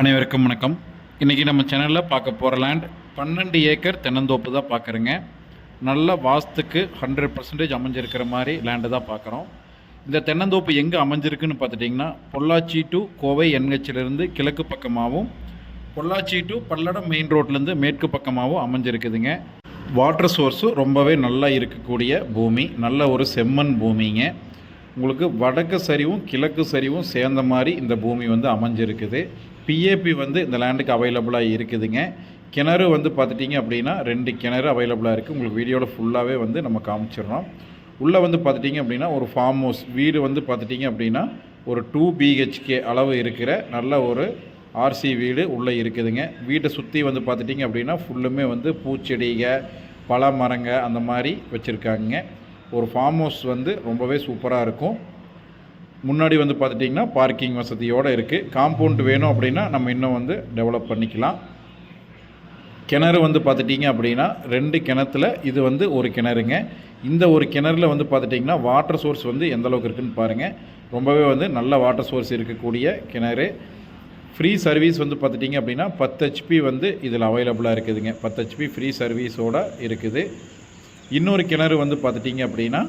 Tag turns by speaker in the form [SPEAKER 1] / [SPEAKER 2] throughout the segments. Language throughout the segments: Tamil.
[SPEAKER 1] அனைவருக்கும் வணக்கம். இன்றைக்கி நம்ம சேனலில் பார்க்க போகிற லேண்ட் பன்னெண்டு ஏக்கர் தென்னந்தோப்பு தான் பார்க்குறேங்க. நல்ல வாஸ்துக்கு ஹண்ட்ரட் பர்சன்டேஜ் அமைஞ்சிருக்கிற மாதிரி லேண்டு தான் பார்க்குறோம். இந்த தென்னந்தோப்பு எங்கே அமைஞ்சிருக்குன்னு பார்த்துட்டிங்கன்னா பொள்ளாச்சி டு கோவை என்ஹெச்சிலிருந்து கிழக்கு பக்கமாகவும் பொள்ளாச்சி டு பல்லடம் மெயின் ரோட்லேருந்து மேற்கு பக்கமாகவும் அமைஞ்சிருக்குதுங்க. வாட்டர் சோர்ஸும் ரொம்பவே நல்லா இருக்கக்கூடிய பூமி நல்ல ஒரு செம்மண் பூமிங்க. உங்களுக்கு வடக்கு சரிவும் கிழக்கு சரிவும் சேர்ந்த மாதிரி இந்த பூமி வந்து அமைஞ்சிருக்குது. பிஏபி வந்து இந்த லேண்டுக்கு அவைலபிளாக இருக்குதுங்க. கிணறு வந்து பார்த்துட்டிங்க அப்படின்னா ரெண்டு கிணறு அவைலபிளாக இருக்குது உங்களுக்கு வீடியோவில் ஃபுல்லாகவே வந்து நம்ம காமிச்சிடுறோம். உள்ளே வந்து பார்த்துட்டிங்க அப்படின்னா ஒரு ஃபார்ம் ஹவுஸ் வீடு வந்து பார்த்துட்டிங்க அப்படின்னா ஒரு டூ பிஹெச்கே அளவு இருக்கிற நல்ல ஒரு ஆர்சி வீடு உள்ளே இருக்குதுங்க. வீட்டை சுற்றி வந்து பார்த்துட்டிங்க அப்படின்னா ஃபுல்லுமே வந்து பூச்செடிக பல மரங்க அந்த மாதிரி வச்சுருக்காங்க. ஒரு ஃபார்ம் ஹவுஸ் வந்து ரொம்பவே சூப்பராக இருக்கும். முன்னாடி வந்து பார்த்துட்டிங்கன்னா பார்க்கிங் வசதியோடு இருக்குது காம்பவுண்ட் வேணும் அப்படின்னா நம்ம இன்னும் வந்து டெவலப் பண்ணிக்கலாம். கிணறு வந்து பார்த்துட்டிங்க அப்படின்னா ரெண்டு கிணத்துல இது வந்து ஒரு கிணறுங்க. இந்த ஒரு கிணறுல வந்து பார்த்துட்டிங்கன்னா வாட்டர் சோர்ஸ் வந்து எந்த அளவுக்கு இருக்குன்னு பாருங்கள் ரொம்பவே வந்து நல்ல வாட்டர் சோர்ஸ் இருக்கக்கூடிய கிணறு. ஃப்ரீ சர்வீஸ் வந்து பார்த்துட்டிங்க அப்படின்னா பத்து ஹெச்பி வந்து இதில் அவைலபிளாக இருக்குதுங்க. பத்து ஹெச்பி ஃப்ரீ சர்வீஸோடு இருக்குது. இன்னொரு கிணறு வந்து பார்த்துட்டிங்க அப்படின்னா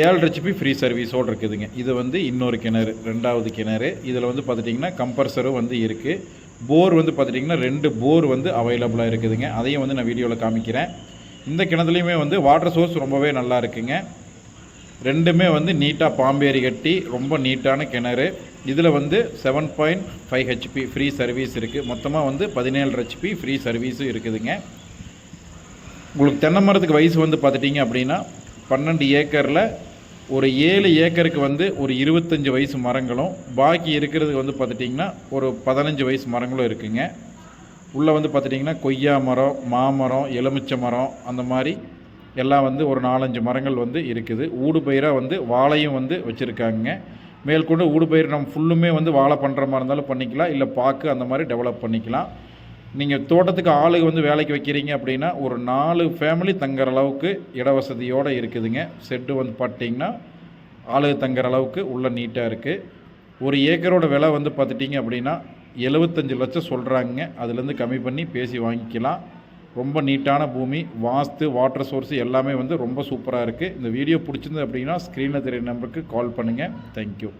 [SPEAKER 1] ஏழு ஹெச்பி ஃப்ரீ சர்வீஸோடு இருக்குதுங்க. இது வந்து இன்னொரு கிணறு ரெண்டாவது கிணறு. இதில் வந்து பார்த்துட்டிங்கன்னா கம்ப்ரஸரும் வந்து இருக்குது போர் வந்து பார்த்துட்டிங்கன்னா ரெண்டு போர் வந்து அவைலபிளாக இருக்குதுங்க. அதையும் வந்து நான் வீடியோவில் காமிக்கிறேன். இந்த கிணத்துலையுமே வந்து வாட்டர் சோர்ஸ் ரொம்பவே நல்லா இருக்குங்க. ரெண்டுமே வந்து நீட்டாக பாம்பேரி கட்டி ரொம்ப நீட்டான கிணறு. இதில் வந்து seven point five HP free service இருக்குது மொத்தமாக வந்து பதினேழு ஹெச்பி ஃப்ரீ சர்வீஸும் இருக்குதுங்க. உங்களுக்கு தென்னை மரத்துக்கு வயசு வந்து பார்த்துட்டிங்க அப்படின்னா பன்னெண்டு ஏக்கரில் ஒரு ஏழு ஏக்கருக்கு வந்து ஒரு இருபத்தஞ்சி வயசு மரங்களும் பாக்கி இருக்கிறதுக்கு வந்து பார்த்துட்டிங்கன்னா ஒரு பதினஞ்சு வயசு மரங்களும் இருக்குங்க. உள்ளே வந்து பார்த்துட்டிங்கன்னா கொய்யா மரம் மாமரம் எலுமிச்சை மரம் அந்த மாதிரி எல்லாம் வந்து ஒரு நாலஞ்சு மரங்கள் வந்து இருக்குது. ஊடுபயிராக வந்து வாழையும் வந்து வச்சுருக்காங்க. மேற்கொண்டு ஊடுபயிர் நம்ம ஃபுல்லுமே வந்து வாழை பண்ணுற மாதிரி இருந்தாலும் பண்ணிக்கலாம். இல்லை பாக்கு அந்த மாதிரி டெவலப் பண்ணிக்கலாம். நீங்கள் தோட்டத்துக்கு ஆளுங்க வந்து வேலைக்கு வைக்கிறீங்க அப்படின்னா ஒரு நாலு ஃபேமிலி தங்குற அளவுக்கு இட வசதியோடு இருக்குதுங்க. செட்டு வந்து பார்த்தீங்கன்னா ஆளுங்க தங்குற அளவுக்கு உள்ளே நீட்டாக இருக்குது ஒரு ஏக்கரோட விலை வந்து பார்த்துட்டிங்க அப்படின்னா எழுபத்தஞ்சு லட்சம் சொல்கிறாங்க அதுலேருந்து கம்மி பண்ணி பேசி வாங்கிக்கலாம். ரொம்ப நீட்டான பூமி வாஸ்து வாட்டர் சோர்ஸ் எல்லாமே வந்து ரொம்ப சூப்பராக இருக்குது இந்த வீடியோ பிடிச்சிருந்து அப்படின்னா ஸ்க்ரீனில் தெரிய நம்பருக்கு கால் பண்ணுங்கள் தேங்க்யூ